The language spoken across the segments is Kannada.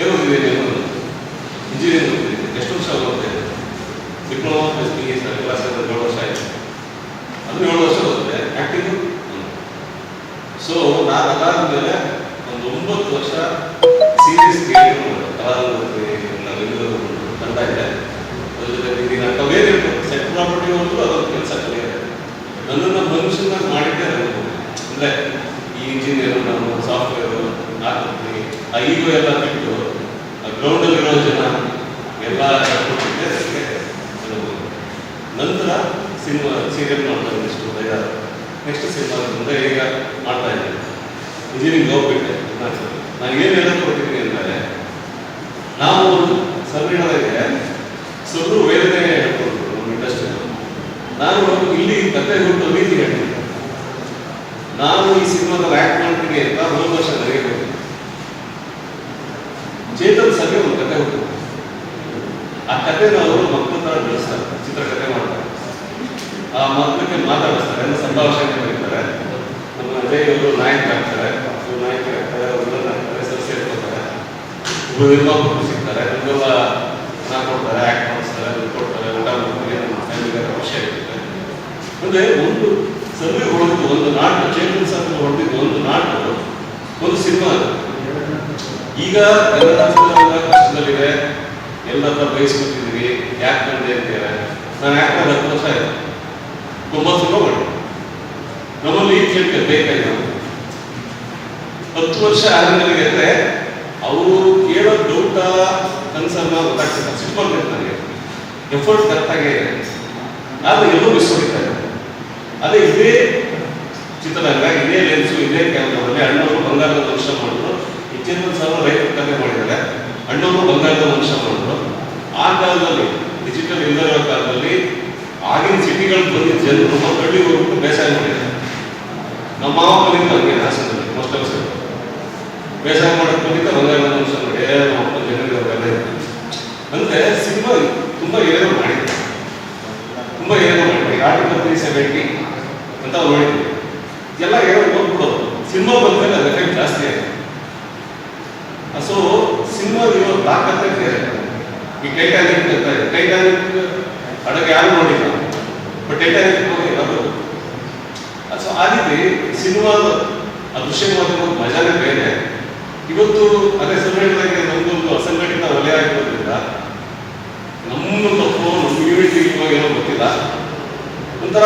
ಏನು ಓದಿದ್ದೀನಿ ಇಂಜಿನಿಯರಿಂಗ್ ಓದಿದ್ದೀನಿ ಎಷ್ಟು ವರ್ಷ ಓದಿದೆ ಡಿಪ್ಲೊಮಾ ಪ್ಲಸ್ ಬಿ ಎಸ್ ಏಳು ವರ್ಷ ಆಯಿತು ಅದು ಏಳು ವರ್ಷ ಓದಿದೆ ಆ್ಯಕ್ಟಿಂಗು ಸೊ ನಾನು ಅದಾದಮೇಲೆ ಒಂದು ಒಂಬತ್ತು ವರ್ಷ ಸೀರಿಯಸ್ ಕ್ರಿಯೇಟಿವ್ ಮಾಡಿದೆ ನಾವೆಲ್ಲರೂ ತಂಡ ಇದೆ ನಾನು ಸೆಟ್ ಪ್ರಾಪರ್ಟಿ ಹೋದ್ರು ಅದೊಂದು ಕೆಲಸ ಕಲಿಯೋದು ನನ್ನನ್ನು ಮನುಷ್ಯನಾಗಿ ಮಾಡಿದ್ದೆ ಅಂದರೆ ಈ ಇಂಜಿನಿಯರ್ ನಾನು ಸಾಫ್ಟ್ವೇರು ಆ ಈಗೋ ಎಲ್ಲ ಬಿಟ್ಟು ಆ ಗ್ರೌಂಡಲ್ಲಿರೋ ಜನ ಎಲ್ಲ ನಂತರ ಸಿನಿಮಾ ಸೀರಿಯಲ್ ಮಾಡ್ತಾ ಇದ್ದೆ ಇಷ್ಟು ಐದಾರು ನೆಕ್ಸ್ಟ್ ಸಿನಿಮಾ ಮುಂದೆ ಈಗ ಮಾಡ್ತಾ ಇದ್ದೀನಿ. ಇಂಜಿನಿಯರಿಂಗ್ ಹೋಗ್ಬಿಟ್ಟೆ. ನಾನು ಏನು ಹೊರಟಿದ್ದೀನಿ ಅಂದರೆ, ನಾವು ಸಬ್ರಿಡೋರಿಗೆ ಸ್ವಲ್ಪ ವೇದನೆ ಹೇಳ್ಕೊಂಡ್ರು ನಮ್ಮ ಇಂಡಸ್ಟ್ರಿ ನಾನು ಇಲ್ಲಿ ಕತೆ ಹುಟ್ಟು ನೀತಿ ಹೇಳ್ತೀನಿ. ನಾನು ಈ ಸಿನಿಮಾದಲ್ಲಿ ಆ್ಯಕ್ಟ್ ಮಾಡ್ತೀನಿ ಅಂತ ಹೋದ ವರ್ಷ ನನಗೆ ಚೇತನ್ ಸಭೆ ಒಂದು ಕತೆ ಹುಟ್ಟು ಆ ಕಥೆನ ಅವರು ಮಕ್ಕಳ ತರ ಬೆಳೆಸ್ತಾರೆ ಚಿತ್ರಕಥೆ ಮಾಡ್ತಾರೆ. ಆ ಮಕ್ಕಳಿಗೆ ಮಾತಾಡಿಸ್ತಾರೆ, ಅಂದ್ರೆ ಸಂಭಾಷಣೆ ಬರೀತಾರೆ ನಮ್ಮ ಅಜಯ್ ಅವರು ನಾಯಕ ಆಗ್ತಾರೆ ನಾಯಕ ಆಗ್ತಾರೆ ಆಗ್ತಾರೆ ಸರ್ ಇವರು ನಿರ್ಮಾಪಕರು ಸಿಗ್ತಾರೆ ನಮಗೆಲ್ಲ ಹಣ ಕೊಡ್ತಾರೆ ಆಕ್ಟ್ ಮಾಡಿಸ್ತಾರೆ ಅದು ಕೊಡ್ತಾರೆ, ಊಟ ಮಾಡ್ತಾರೆ ನಮ್ಮ ಫ್ಯಾಮಿಲಿಗೆ ಅವಶ್ಯ ಇರುತ್ತೆ. ಅಂದ್ರೆ ಒಂದು ಸರ್ವೆ ಹೊಡೆದು ಒಂದು ನಾಟಕ, ಚೇತನ್ ಸರ್ವೆ ಹೊಡೆದಿದ್ದು ಒಂದು ನಾಟಕ, ಒಂದು ಸಿನಿಮಾ ಅದು. ಈಗ ಕಷ್ಟದಲ್ಲಿದೆ ಹತ್ರ ಬಯಸ್ಕೊತಿದ್ದೀವಿ ಯಾಕೆ ಬಂದೆ ಅಂತಾರೆ? ನಾನು ಯಾಕೆ ಹತ್ತು ವರ್ಷ ಆಯ್ತು ತೊಂಬತ್ತು ರೂಪಾಯಿ ಮಾಡಿ ನಮ್ಮಲ್ಲಿ ಈ ಬೇಕಾಗಿ ಹತ್ತು ವರ್ಷ ಆದ್ಮೇಲೆ ಅಂದ್ರೆ, ಅವರು ಕೇಳೋ ಡೌಟ ಕನ್ಸರ್ನ ಗೊತ್ತಾಗ್ತದೆ ಸಿಂಪಲ್ ನನಗೆ. ಎಫರ್ಟ್ ಕರೆಕ್ಟಾಗೇ ಇದೆ. ಆದ್ರೆ ಎಲ್ಲೋ ಮಿಸ್ ಹೊಡಿತಾರೆ ಅದೇ ಇದೇ ಚಿತ್ರರಂಗ, ಇದೇ ಲೆನ್ಸು ಇದೇ ಕ್ಯಾಮ್ರಾದಲ್ಲಿ ಅಣ್ಣವರು ಬಂಗಾರದ ಮನುಷ್ಯ ಮಾಡಿದ್ರು ಚೇತನ್ ಸರ್ ರೈತರ ಕಥೆ ಮಾಡಿದ್ದಾರೆ. ಅಣ್ಣವರು ಬಂಗಾರದ ಮನುಷ್ಯ ಮಾಡಿದ್ರು ಆ ಕಾಲದಲ್ಲಿ ಡಿಜಿಟಲ್ ಇಲ್ಲದಿರೋ ಕಾಲದಲ್ಲಿ ಆಗಿನ ಸಿಟಿಗಳು ಬಂದಿದ್ದ ಜನರು ಹಳ್ಳಿ ಹೋಗ್ಬಿಟ್ಟು ಬೇಸಾಯ ಮಾಡಿದ್ದಾರೆ. ನಮ್ಮ ಮಾವ ಬಂದಿದ್ದು ಹಂಗೆ ಹಾಸನದಲ್ಲಿ ಮೋಸ್ಟ್ ಆಫ್ ಬೇಸಾಯ ಮಾಡಕ್ ಬಂದಿದ್ದ ಬಂಗಾರದ ಮನುಷ್ಯ ನೋಡಿ ನಮ್ಮ ಅಪ್ಪ ಜನರಿಗೆ. ಅಂದ್ರೆ ಸಿನಿಮಾ ತುಂಬಾ ಏನೋ ಮಾಡಿದೆ ತುಂಬಾ ಏನೋ ಮಾಡಿದೆ ಆರ್ಟಿಕಲ್ ತ್ರೀ ಸೆವೆಂಟಿ ಅಂತ ನೋಡಿದ್ವಿ ಎಲ್ಲ ಏನೋ ಹೋಗ್ಬಿಡೋದು ಸಿನಿಮಾ ಬಂದ್ಮೇಲೆ ಎಫೆಕ್ಟ್ ಜಾಸ್ತಿ ಆಗಿದೆ ಸೊ ಸಿನಿಮಾ ಇರೋ ತಾಕತ್ತೆ ಈ ಟೈಟಾನಿಕ್ ಅಂತ ಇದೆ ಟೈಟಾನಿಕ್ ಅಡಗೆ ಯಾರು ನೋಡಿಲ್ಲ. ಬಟ್ ಟೈಟಾನಿಕ್ ಹೋಗಿ ಅದು ಸೊ ಆ ರೀತಿ ಸಿನಿಮಾದ ಆ ಮಜಾನೇ ಬೇರೆ. ಇವತ್ತು ಅದೇ ಸಂಘಟನೆಗೆ ನಮ್ದೊಂದು ಅಸಂಘಟಿತ ವಲಯ ಆಗಿರೋದ್ರಿಂದ ನಮ್ಮ ತಪ್ಪು ನಮ್ಮ ಯೂನಿಟಿ ಇವಾಗ ಏನೋ ಗೊತ್ತಿಲ್ಲ. ಒಂಥರ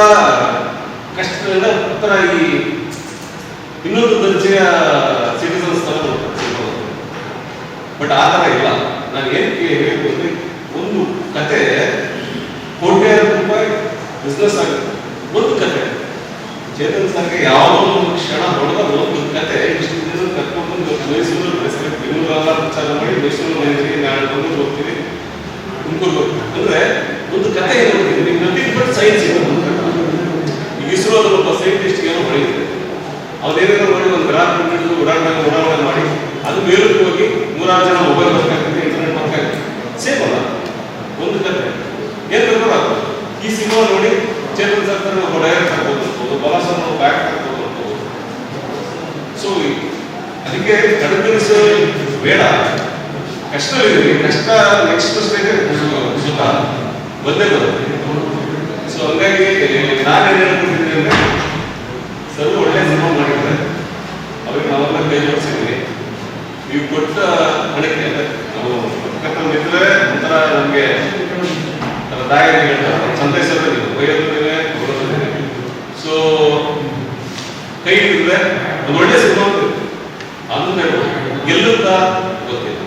ಕಷ್ಟದಿಂದ ಒಂಥರ ಈ ಇನ್ನೊಂದು ದರ್ಜೆಯ ಸಿಟಿಸನ್ಸ್ ತರ ಬಟ್ ಆ ಥರ ಇಲ್ಲ. ನಾನು ಏನು ಹೇಳಬೇಕು ಅಂದ್ರೆ ಒಂದು ಕತೆ ಕೋಟ್ಯಾರು ರೂಪಾಯಿ ಬಿಸ್ನೆಸ್ ಆಗುತ್ತೆ. ಒಂದು ಕತೆ. ಚೇತನ್ ಸರ್ಗೆ ಯಾವುದೋ ಒಂದು ಕ್ಷಣ ಹೊಡೆದ ಒಂದು ಕತೆ ಇಷ್ಟು ದಿನ ಕರ್ಕೊಂಡು ಮೈಸೂರು ಮೈಸೂರು ಚಾಲ ಮಾಡಿ ಮೈಸೂರು ಮೈಸೂರಿ ನಾಳೆ ಬಂದು ಹೋಗ್ತೀವಿ ತುಮಕೂರು ಅಂದ್ರೆ ಒಂದು ಕತೆ ನಿಮ್ಗೆ ನಥಿಂಗ್ ಬಟ್ ಸೈನ್ಸ್ ಇದೆ. ಈಗ ಇಸ್ರೋದಲ್ಲಿ ಒಬ್ಬ ಸೈಂಟಿಸ್ಟ್ ಏನೋ ಹೊಡೆಯುತ್ತೆ ಏನೇನೋ ಮಾಡಿ ಒಂದು ಗ್ರಾಫ್ ಹಿಡಿದು ಉಡಾವಣೆ ಉಡಾವಣೆ ಮಾಡಿ ಅದು ಬೇರೂರಿಗೆ ಹೋಗಿ ನೂರಾರು ಜನ ಮೊಬೈಲ್ ಬರ್ಕಾಗ್ತದೆ ಇಂಟರ್ನೆಟ್ ಬರ್ಕಾಗ್ತದೆ ಸೇಮ್ ಅಲ್ಲ, ಒಂದು ಕತೆ ಏನ್ ಬೇಕಾದ್ರೂ. ಈ ಸಿನಿಮಾ ನೋಡಿ ಚೇತನ್ ಸರ್ಕಾರ ಒಬ್ಬ ಡೈರೆಕ್ಟ್ ಆಗ್ಬೋದು ಅನ್ಬೋದು ಬಲಾಸನ ನಾವು ಬ್ಯಾಕ್ ಆಗ್ಬೋದು ಅನ್ಬೋದು ಸೊ ಅದಕ್ಕೆ ಕಡಿಮೆ ಬೇಡ. ಕಷ್ಟವಿದೆ ಕಷ್ಟ ನೆಕ್ಸ್ಟ್ ಸ್ಟೇಜ್ ಸುತ್ತ ಬಂದೇ ಬರುತ್ತೆ ಸೊ ಹಂಗಾಗಿ ನಾನೇನು ಹೇಳ್ಕೊಂಡಿದ್ದೀನಿ ಅಂದ್ರೆ ಸರ್ ಒಳ್ಳೆ ಸಿನಿಮಾ ಮಾಡಿದ್ರೆ ಅವ್ರಿಗೆ ನಾವೆಲ್ಲ ಕೈ ಜೋಡಿಸಿದ್ವಿ ನೀವು ಕೊಟ್ಟ ಹಣಕ್ಕೆ ಅಂದ್ರೆ ನಾವು ಪಕ್ಕದಲ್ಲಿದ್ರೆ ಒಂಥರ ನಮಗೆ ದಾಯರಿ ಹೇಳ್ತಾರೆ ಸಂತೈಸೋದು ನೀವು ಬೈಯೋದಿದೆ ಸೊ ಕೈ ಹಿಡಿದ್ರೆ ಒಳ್ಳೆ ಸಿನಿಮಾ ಅದು ಗೆಲ್ಲುತ್ತಾ ಗೊತ್ತಿಲ್ಲ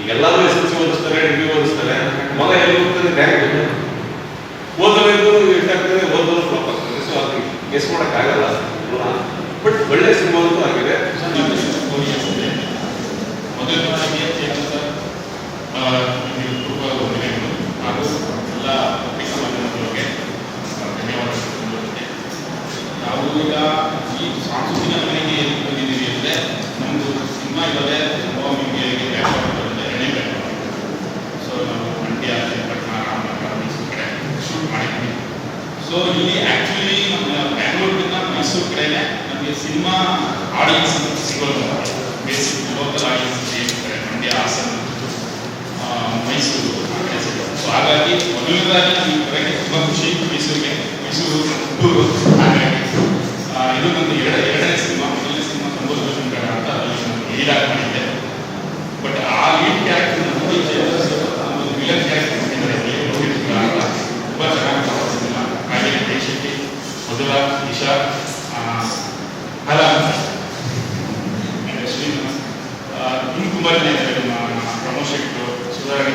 ಈಗ ಎಲ್ಲರೂ ಎಸ್ ಎಲ್ ಸಿ ಓದಿಸ್ತಾರೆ ಡಿಗ್ರಿ ಓದಿಸ್ತಾರೆ ಮಗ ಎಲ್ಲಿ ಹೋಗ್ತಾನೆ ಬ್ಯಾಂಕ್ ಓದಬೇಕು ಎಷ್ಟಾಗ್ತದೆ ಓದೋದು ಫ್ಲಾಪ್ ಆಗ್ತದೆ ಸೊ ಅದು ಗೆಸ್ ಮಾಡೋಕ್ಕಾಗಲ್ಲ ಬಟ್ ಒಳ್ಳೆ ಸಿನಿಮಾ ಅಂತೂ ಆಗಿದೆ ಮೊದಲನೇದಾಗಿ ಚೇತನ್ ಸರ್ ಆ, ನೀವು ತುಂಬ ವಂದನೆಗಳು ಹಾಗೂ ಎಲ್ಲ ಪತ್ರಿಕಾ ಮಾಧ್ಯಮಗಳಿಗೆ ಆ, ಧನ್ಯವಾದಗಳು ಹೇಳೋದಕ್ಕೆ. ನಾವು ಈಗ ಈ ಸಾಂಸ್ಕೃತಿಕ ಮನೆಗೆ ಎಲ್ಲಿ ಬಂದಿದ್ದೀವಿ ಅಂದರೆ ನಮ್ಮದು ಸಿನಿಮಾ ಇರೋದೇ ಸಂಭವ ಮೀಡಿಯಾಗೆ ಬ್ಯಾಕ್ಗ್ರೌಂಡ್ ಬರುತ್ತೆ ಎಣ್ಣೆ ಬ್ಯಾಕ್ಗ್ರೌಂಡ್ ಸೊ ನಾವು ಮಂಡ್ಯ ಚನ್ನಪಟ್ಟಣ ರಾಮನಗರ ಮೈಸೂರು ಕಡೆ ಶೂಟ್ ಮಾಡಿದ್ವಿ ಸೊ ಇಲ್ಲಿ ಆ್ಯಕ್ಚುಲಿ ನಮ್ಮ ಬ್ಯಾಂಗ್ಳೂರ್ಗಿಂತ ಕಡೆನೇ ನಮಗೆ ಸಿನಿಮಾ ಆಡಿಯನ್ಸ್ ಸಿಗೋದು. ಬೇಸಿಕ್ ಲೋಕಲ್ ಆಡಿಯನ್ಸ್ ಇರ್ತಾರೆ ಮಂಡ್ಯ, ಹಾಸನ ಮೈಸೂರು, ಆ ಕಡೆ ಸೊ ಹಾಗಾಗಿ ಮೊದಲನೇದಾಗಿ ನಮಗೆ ಬರೋಕ್ಕೆ ತುಂಬ ಖುಷಿ. ಮೈಸೂರಿಗೆ, ಮೈಸೂರು ಹುಟ್ಟೂರು ಹಾಗಾಗಿ ಇದು ಬಂದು ಎರಡ, ಎರಡನೇ ಸಿನಿಮಾ, ಮೊದಲನೇ ಸಿನಿಮಾ ಸಂಬೋಧ ವರ್ಷ ಅಂತ ಅದರಲ್ಲಿ ಲೀಡಾಗಿ ಮಾಡಿದ್ದೆ ಬಟ್ ಆ ಲೀಡ್ ಕ್ಯಾರೆಕ್ಟರ್ ನೋಡಿ ಒಂದು ವಿಲನ್ ಕ್ಯಾರೆಕ್ಟರ್ ಮಾಡಿದ್ದಾರೆ ಇಲ್ಲಿ ನೋಡಿರ್ತೀರ ಅಂತ ತುಂಬ ಚೆನ್ನಾಗಿ ಪ್ರದರ್ಶಿಸಿಲ್ಲ ಹಾಗೆ ದೇಶಕ್ಕೆ ಮಧುರ ದಿಶಾ ಹಲ ಶ್ರೀನಿವಾಸ್ ಇನ್ನು ತುಂಬ ಇದ್ದಾರೆ ನಮ್ಮ ಶೆಟ್ಟರು ಸುಧಾರಣೆ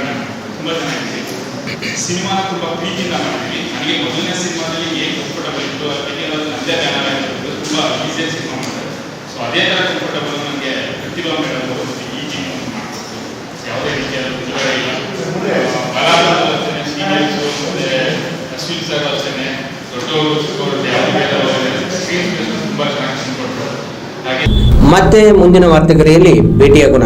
ಚೆನ್ನಾಗಿದೆ ಸಿನಿಮಾ ತುಂಬ ಪ್ರೀತಿಯಿಂದ ನನಗೆ ಮೊದಲನೇ ಸಿನಿಮಾದಲ್ಲಿ ಕಂಫರ್ಟಬಲ್ ಇತ್ತು ಅದಕ್ಕೆ ಸಿನಿಮಾ ಸೊ ಅದೇ ಕಂಫರ್ಟಬಲ್ ನನಗೆ ಪ್ರತಿಭಾ ಮೇಡಮ್ ಈ ಯಾವುದೇ ರೀತಿಯಾದ ಮತ್ತು ಮುಂದಿನ ವಾರ್ತೆಗರಿಯಲ್ಲಿ ಭೇಟಿಯಾಗೋಣ.